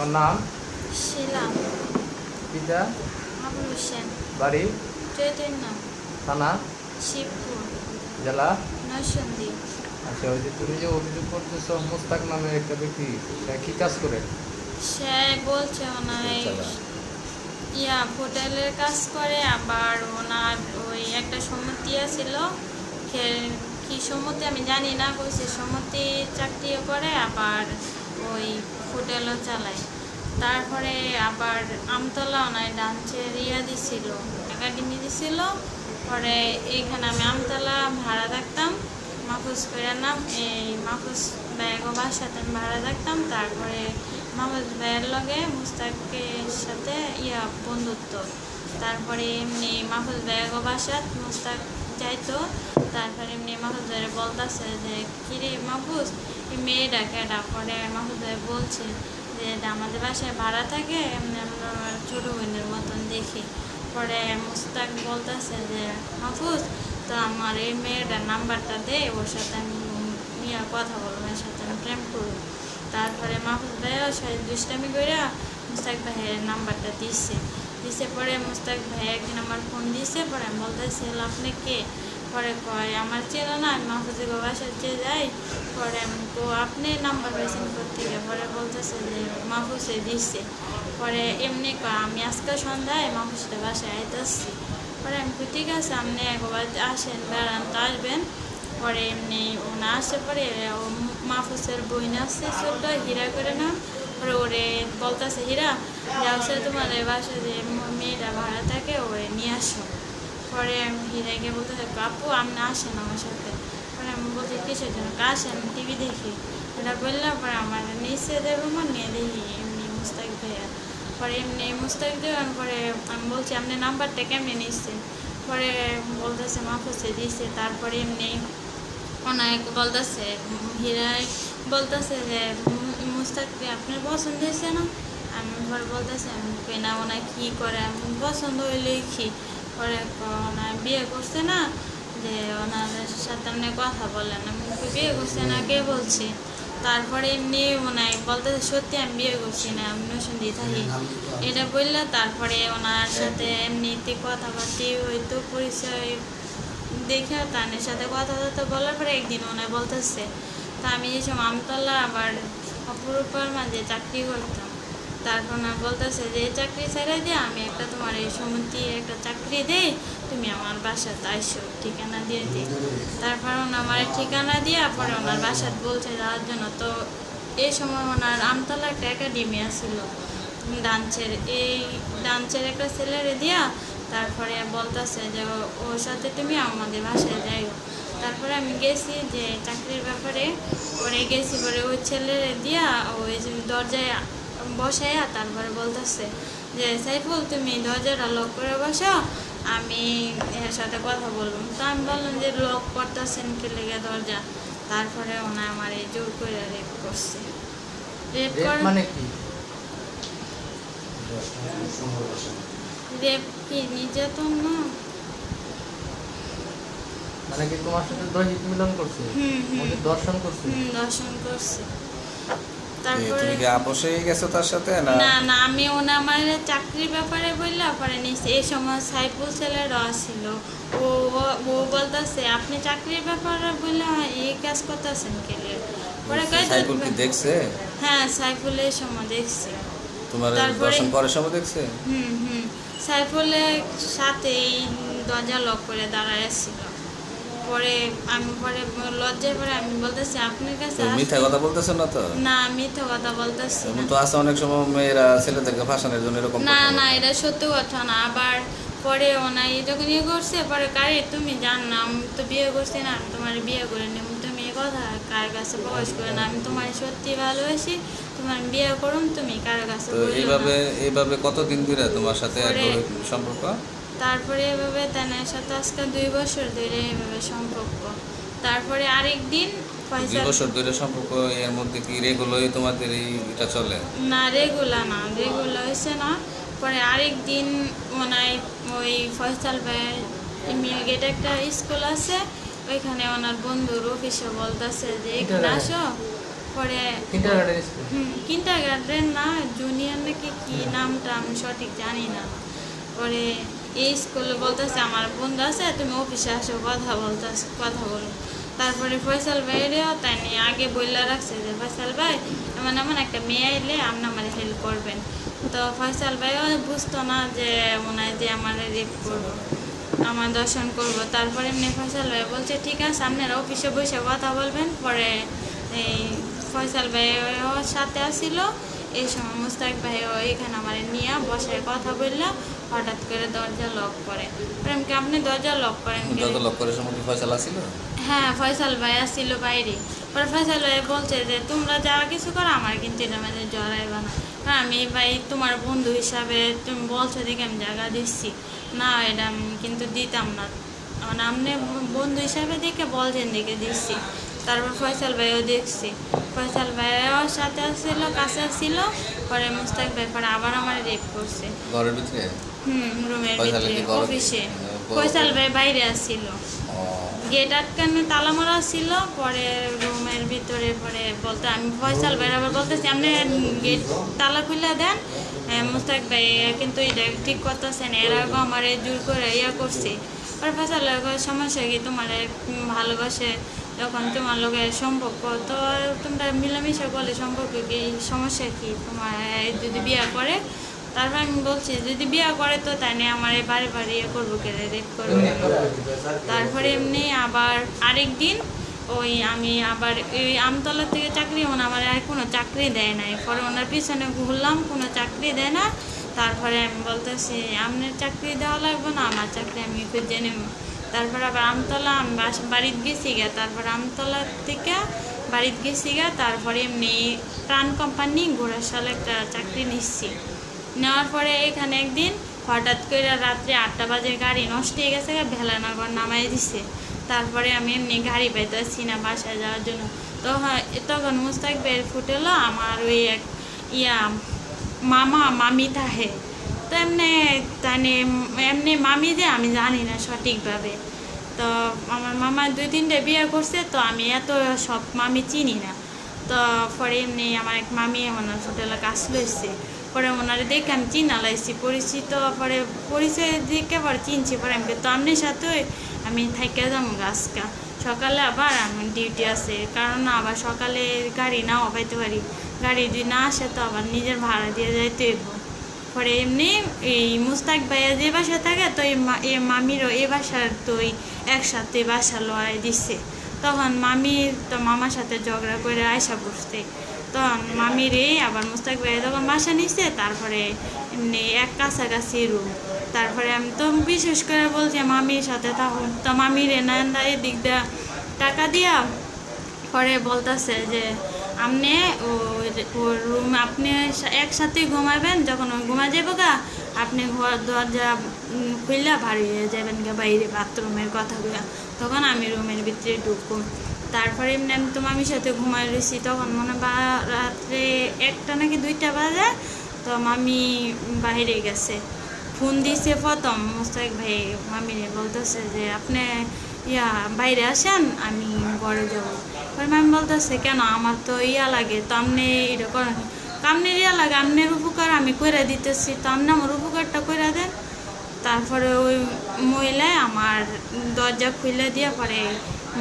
তোমার নাম? শিলাম পিতা আবুল হোসেন। বাড়ি? চৈতন্য। থানা? শিবপুর। জেলা? নরসন্দী আচ্ছা ওই যে তুমি যে অভিযোগ করতেছো মুস্তাক নামে একটা ব্যক্তি সে কি কাজ করে? সে বলছে ওনার ইয়া হোটেলের কাজ করে আবার ওনার ওই একটা সম্মতি ছিল কি সম্মতি আমি জানি না কইছে সম্মতি চাকরিও করে আবার ওই হোটেলও চালায়। তারপরে আবার আমতলা ওনার ডান্সের ইয়া দিছিল একাডেমি দিছিল। পরে এইখানে আমি আমতলা ভাড়া থাকতাম মাহফুজ কইরার নাম, এই মাহফুজ ব্যাগও বাসাতে আমি ভাড়া থাকতাম তারপরে মাহফুজ ভাইয়ের লগে মুস্তাকের সাথে ইয়া বন্ধুত্ব। তারপরে এমনি মাহফুজ ব্যাগও বাসাত মুস্তাক যাইতো। তারপরে এমনি মাহফুজ ভাইয়ের বলতেছে যে, কিরে এই মেয়েটা কেটা পরে মাহফুজ ভাই বলছে যে আমাদের বাসায় ভাড়া থাকে আমরা ছোটো বোনের মতন দেখি। পরে মুস্তাক বলতেছে যে মাহফুজ তো আমার এই মেয়েটার নাম্বারটা দে ওর সাথে আমি নিয়ে কথা বলব এর সাথে আমি প্রেম করব। তারপরে মাহফুজ ভাইয়া সাথে দুষ্টামি করে মুস্তাক ভাইয়ের নাম্বারটা দিচ্ছে দিছে পরে মুস্তাক ভাই একদিন আমার ফোন দিছে পরে আমি বলতেছি "হ্যালো, আপনি কে? পরে কয়, আমার ছিল না, আমি মাহফুজের বাসার যে যাই, পরে আমি তো আপনি নাম্বার পেয়েছেন থেকে পরে বলতেছে যে মাহফুজে দিচ্ছে পরে এমনি কয়, আমি আজকে সন্ধ্যায় মাহফুজের বাসায় আইতেছি। পরে আমি ঠিক আছে, আপনি একবার আসেন বেড়ান তো আসবেন। পরে এমনি ওনা আসে পরে ও মাহফুজের বইন আসছে ছোট হীরা করে না পরে ওরে বলতেছে, হীরা যা হচ্ছে তোমার বাসায় যে মেয়েটা ভাড়া থাকে, ওরে নিয়ে আসো। পরে আমি হীরাকে বলতেছে আপু, আপনি আসেন আমার সাথে। পরে আমি বলছি, কিসের জন্য? আসেন টিভি দেখি। এটা বললাম পরে আমার নিচে দেবো নিয়ে দেখি, এমনি মুস্তাক ভাইয়া। পরে এমনি মুস্তাক দেওয়ার পরে আমি বলছি, আপনি নাম্বারটা কেমনি নিচ্ছে পরে বলতেছে, মাহফুজে দিছে। তারপরে এমনি অনেক বলতেছে হিরাই বলতেছে যে মুস্তাক আপনার পছন্দ হয়েছে না? আমি পরে বলতেছে, আমি না ওনার কী করে? আমি পছন্দ হইলেই কি? পরে ওনার বিয়ে করছে না যে ওনাদের সাথে আপনি কথা বলেন আমি বিয়ে করছে না কে বলছি? তারপরে এমনি মানে বলতেছে সত্যি আমি বিয়ে করছি না আমি নসন্দি থাকি। এটা বললে তারপরে ওনার সাথে এমনিতে কথাবার্তি হয়তো পরিচয় দেখে তানের সাথে কথা কথা বলার পরে একদিন ওনায় বলতেছে তা আমি এই সময় আমতলা আবার অপরূপার মাঝে চাকরি করতাম। তারপর না বলতেছে যে চাকরি ছেড়ে দিয়ে আমি একটা তোমার এই সমিতি একটা চাকরি দেই, তুমি আমার বাসাতে আইসো, ঠিকানা দিয়ে দিই তারপর আমার ঠিকানা দিয়ে পরে ওনার বাসাত বলছে, যাওয়ার জন্য তো এই সময় ওনার আমতলা একটা একাডেমি আসছিল ডান্সের। এই ডান্সের একটা ছেলেরে দিয়া তারপরে বলতেছে যে ওর সাথে তুমি আমাদের বাসায় যাইও। তারপরে আমি গেছি যে, চাকরির ব্যাপারে। পরে গেছি পরে ওই ছেলেরে দিয়া ওই দরজায় বসাইয়া তারপরে বলতেছে যে সাইফুল তুমি দরজাটা লক করে বসো আমি এর সাথে কথা বলব। তো আমি বললাম যে লক করতেছেন কে লেগে দরজা? তারপরে ওনা আমার এই জোর করে রেপ করছে। রেপ মানে কি? রেপ কি নির্যাতন না? মানে কি তোমার সাথে দৈহিক মিলন করছে। দর্শন করছে? দর্শন করছে। তুমি কি আপোষ গেছো তার সাথে না? না না আমি ওনা আমার চাকরির ব্যাপারে বললা পরে নিছে এই সময় সাইফুল ছেলেরা ছিল। ও ও- বলতেছে আপনি চাকরির ব্যাপারে বললে এই কাজ করতেছেন কেলে পরে যে- সাইফুল কি দেখছে? হ্যাঁ সাইফুল এই সময় দেখছি। তোমার দর্শন করার সময় দেখছে? হুম হুম। সাইফুলের সাথে এই দরজা লক করে দাঁড়ায় ছিল। পরে আমি পরে লজ্জায় পরে আমি বলতেছি আপনার কাছে মিথ্যা কথা বলতেছে না তো? না মিথ্যা কথা বলতেছি না। তো আছে অনেক সময় মেয়েরা ছেলেদেরকে ফাঁসানোর জন্য এরকম না না এটা সত্যি কথা না। আবার পরে ওনা এই যখন ইয়ে করছে পরে কারে তুমি জান না আমি তো বিয়ে করছি না আমি তোমার বিয়ে করে নেব। তুমি এ কথা কার কাছে প্রকাশ করে না? আমি তোমার সত্যি ভালোবাসি তোমার বিয়ে করুন তুমি কার কাছে তো না। এইভাবে এইভাবে কতদিন ধরে তোমার সাথে এক সম্পর্ক? তারপরে এভাবে তানের সাথে আজকে দুই বছর ধরে এভাবে সম্পর্ক। তারপরে আরেক দিন দুই বছর ধরে সম্পর্ক এর মধ্যে কি রেগুলোই তোমাদের এই এটা চলে? না রেগুলার না রেগুলার হয়েছে না। পরে আরেক দিন ওনায় ওই ফয়সাল ভাইয়ের মিল গেট একটা স্কুল আছে ওইখানে ওনার বন্ধু রফিসে বলতেছে যে এখানে আসো। পরে কিন্টার গার্ডেন না জুনিয়র নাকি কি নামটা আমি সঠিক জানি না। পরে এই স্কুলে বলতেছে, আমার বন্ধু আছে, তুমি অফিসে আসো, কথা বলতে কথা বলো। তারপরে ফয়সাল ভাইরেও তাই নিয়ে আগে বইলা রাখছে যে, ফয়সাল ভাই, এমন এমন একটা মেয়ে এলে আপনি আমার হেল্প করবেন। তো ফয়সাল ভাইও বুঝতো না যে হয় যে আমার রেপ করব, আমার দর্শন করব। তারপরে এমনি ফয়সাল ভাই বলছে, ঠিক আছে, আপনারা অফিসে বসে কথা বলবেন। পরে এই ফয়সাল ভাইও সাথে আসছিল এই সময় মুস্তাক ভাইও এখানে আমার নিয়ে বসে কথা বললাম হঠাৎ করে দরজা লক করে। প্রেমকে আপনি দরজা লক করেন কেন? যত লক্ষ্যের সময় কি ফয়সালা ছিল? হ্যাঁ ফয়সাল ভাই আসছিল বাইরে। পরে ফয়সাল ভাই বলছে যে তোমরা যা কিছু করো আমার কিন্তু এটা মানে জড়াইবা না। আমি ভাই তোমার বন্ধু হিসাবে তুমি বলছো দেখে আমি জায়গা দিচ্ছি। না এটা আমি কিন্তু দিতাম না। মানে আপনি বন্ধু হিসাবে দেখে বলছেন দেখে দিচ্ছি। তারপর ফয়সাল ভাইও দেখছি। ফয়সাল ভাইও সাথে আসছিল কাছে আসছিল। পরে মুস্তাক ভাই পরে আবার আমার রেপ করছে। ঘরের ভিতরে? হুম রুমের ভিতরে অফিসে ফয়সাল ভাই বাইরে আসছিল। গেট আটকানো তালা মারা ছিল পরে রুমের ভিতরে পরে বলতে আমি ফয়সাল ভাই আবার বলতেছি আপনি গেট তালা খুলে দেন। মুস্তাক ভাই কিন্তু এটা ঠিক করতেছে না এর আগে আমার জোর করে ইয়া করছে। পরে ফয়সাল সমস্যা কি? তোমার ভালোবাসে যখন তোমার লোকের সম্পর্ক তো তোমরা মিলামিশা বলে সম্পর্ক কি? সমস্যা কি? তোমার যদি বিয়ে করে তারপর আমি বলছি, যদি বিয়ে করে তো তাই নিয়ে আমার বাড়ি বাড়ি ইয়ে করব কে রেপ করব তারপরে এমনি আবার আরেক দিন ওই আমি আবার এই আমতলা থেকে চাকরি মানে আমার আর কোনো চাকরি দেয় নাই। পরে ওনার পিছনে ঘুরলাম, কোনো চাকরি দেয় না। তারপরে আমি বলতেছি, আপনার চাকরি দেওয়া লাগবে না, আমার চাকরি আমি খুঁজে নেব। তারপর আবার আমতলা, আমি বাড়িতে গেছি গা। তারপর আমতলা থেকে বাড়িতে গেছি গা। তারপরে এমনি প্রাণ কোম্পানি, ঘোড়াশাল একটা চাকরি নিচ্ছি। নেওয়ার পরে এখানে একদিন হঠাৎ করে রাত্রে আটটা বাজে গাড়ি নষ্ট হয়ে গেছে ভেলা ভেলানগর নামাই দিছে। তারপরে আমি এমনি গাড়ি পাইতেছি না বাসায় যাওয়ার জন্য। তো তখন মুস্তাক বের ফুটেলো আমার ওই এক ইয়া মামা, মামি তাহে তো এমনি তানে এমনি মামি যে আমি জানি না সঠিকভাবে। তো আমার মামা দুই তিনটে বিয়ে করছে, তো আমি এত সব মামি চিনি না। তো পরে এমনি আমার এক মামি ওনার হোটেলে কাজ লইছে। পরে ওনারে দেখে আমি চিনা লাইছি পরিচিত পরে পরিচয় দেখে পরে চিনছি, পরে আমি তো আপনার সাথে আমি থাইকে যাব গাছকা সকালে আবার আমার ডিউটি আছে, কারণ আবার সকালে গাড়ি নাও পাইতে পারি। গাড়ি যদি না আসে তো আবার নিজের ভাড়া দিয়ে যাইতে হইব। পরে এমনি এই মুস্তাক ভাইয়া যে বাসায় থাকে, তো এই মামিরও এই বাসার তো একসাথে বাসা লড়াই দিচ্ছে তখন মামি তো মামার সাথে ঝগড়া করে আয়সা বসতে তখন মামির এই আবার মুস্তাক ভাইয়া যখন বাসা নিচ্ছে তারপরে এমনি এক কাছাকাছি রুম তারপরে আমি তো বিশেষ করে বলছি মামির সাথে তখন তো মামির এনান্দা এদিক দিয়া টাকা দিয়া পরে বলতেছে যে আপনি ওর রুম আপনি একসাথে ঘুমাবেন, যখন ঘুমা যাব গা, আপনি ঘর, দরজা খুললা বাড়ি হয়ে যাবেন গা, বাইরে বাথরুমের কথা বলা তখন আমি রুমের ভিতরে ঢুকবো। তারপরে এমনি আমি তো মামির সাথে ঘুমাই রয়েছি, তখন মনে বা- রাত্রে একটা নাকি দুইটা বাজে, তো মামি বাইরে গেছে। ফোন দিছে প্রথম, মুস্তাক ভাই, মামিরে বলতেছে যে, আপনি ইয়া বাইরে আসেন, আমি ঘরে যাব। পরে মামি বলতেছে, কেন? আমার তো ইয়া লাগে, তো আপনি এটা করেন। কামনের ইয়া লাগে, আপনার উপকার আমি কইরা দিতেছি, তো আপনি আমার উপকারটা কইরা দেন। তারপরে ওই মহিলায় আমার দরজা খুলে দিয়ে পরে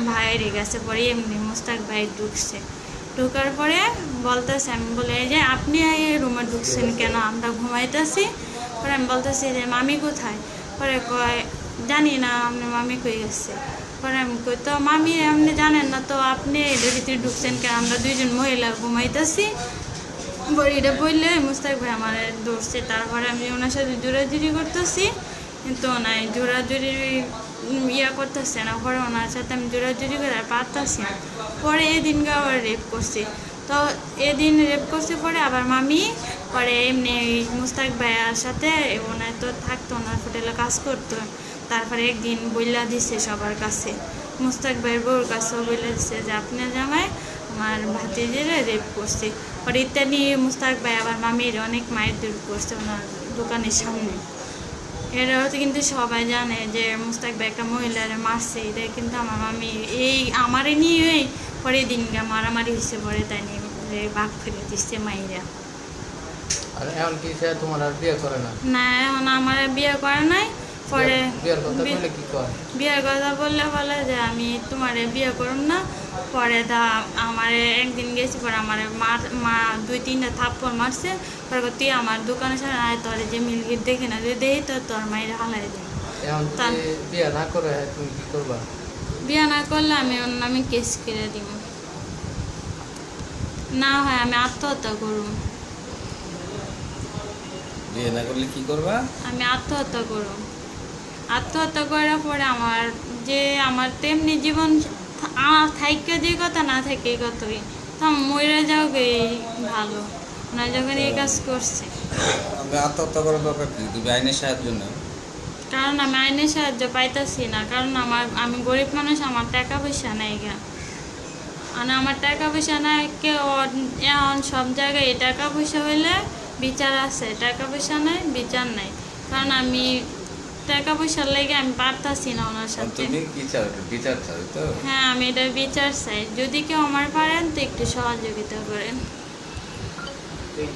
ভাইয়ের গেছে পরে এমনি মুস্তাক ভাই ঢুকছে। ঢুকার পরে বলতেছে, আমি বলে যে আপনি এই রুমে ঢুকছেন কেন? আমরা ঘুমাইতেছি। পরে আমি বলতেছি যে মামি কোথায়? পরে কয়, জানি না আপনি মামি কই গেছে? পরে আমি কই, তো মামি আপনি জানেন না, তো আপনি এদের ভিতরে ঢুকছেন কেন? আমরা দুইজন মহিলা ঘুমাইতেছি। পরে এটা বললে মুস্তাক ভাই আমার ধরছে। তারপরে আমি ওনার সাথে জোরাজুরি করতেছি। কিন্তু নাই জোরাজুরি ইয়া করতেছে না পরে ওনার সাথে আমি জোরাজুরি করে আর পারতাছি না। পরে এদিনকে আবার রেপ করছি। তো এদিন রেপ করছে পরে আবার মামি, পরে এমনি মুস্তাক ভাইয়ার সাথে ওনার তো থাকতো, ওনার হোটেলে কাজ করতো। তারপরে একদিন বইলা দিছে সবার কাছে। মুস্তাক ভাইয়ের বউর কাছেও বইলা দিছে যে আপনার জামাই, আমার ভাতিজিরে রেপ করছে। পরে ইত্যাদি মুস্তাক ভাই আবার মামির অনেক মায়ের দূর করছে ওনার দোকানের সামনে। এরাও তো কিন্তু সবাই জানে যে মুস্তাক ভাই একটা মহিলারে মারছে এটা কিন্তু আমার মামি এই আমারে নিয়েই পরে দিনকে মারামারি হয়েছে পরে তাই নিয়ে ভাগ করে দিচ্ছে মাইরা। আর এখন কি সে তোমার আর বিয়ে করে না? না এখন আমার বিয়ে করে নাই পরে বিয়ের কথা বি- কি কয়? বিয়ের কথা বললে বলে যে আমি তোমারে বিয়ে করুম না পরে দা আমারে একদিন গেছি পরে আমার মার মা দুই তিনটা থাপ্পড় মারছে। পরে তুই আমার দোকানের সামনে আয় তোর যে মিলগির দেখে না তুই দেখি তো তোর মায়ের হালাই দে এখন তা- যদি বিয়ে না করে তুমি কি করবা? বিয়ে না করলে আমি ওর নামে কেস করে দিব। না হয় আমি আত্মহত্যা করুম বিয়ে না করলে কি করবা? আমি আত্মহত্যা করব। আত্মহত্যা করার পরে আমার যে আমার তেমনি জীবন থাইকে যে কথা না থাকে এই কথাই। তো মরে যাও গে ভালো। না যখন এই কাজ করছে। আমি আত্মহত্যা করার দরকার কি? তুমি আইনের সাহায্য নাও। কারণ আমি আইনের সাহায্য পাইতাছি না। কারণ আমার আমি গরিব মানুষ আমার টাকা পয়সা নাই গা। মানে আমার টাকা পয়সা নাই কেউ এখন সব জায়গায় টাকা পয়সা হইলে বিচার আছে। টাকা পয়সা নাই বিচার নাই। কারণ আমি টাকা পয়সার লেগে আমি পারতাছি না ওনার সাথে। তুমি কি চাও বিচার চাও তো? হ্যাঁ আমি এটা বিচার চাই। যদি কেউ আমার পারেন তো একটু সহযোগিতা করেন।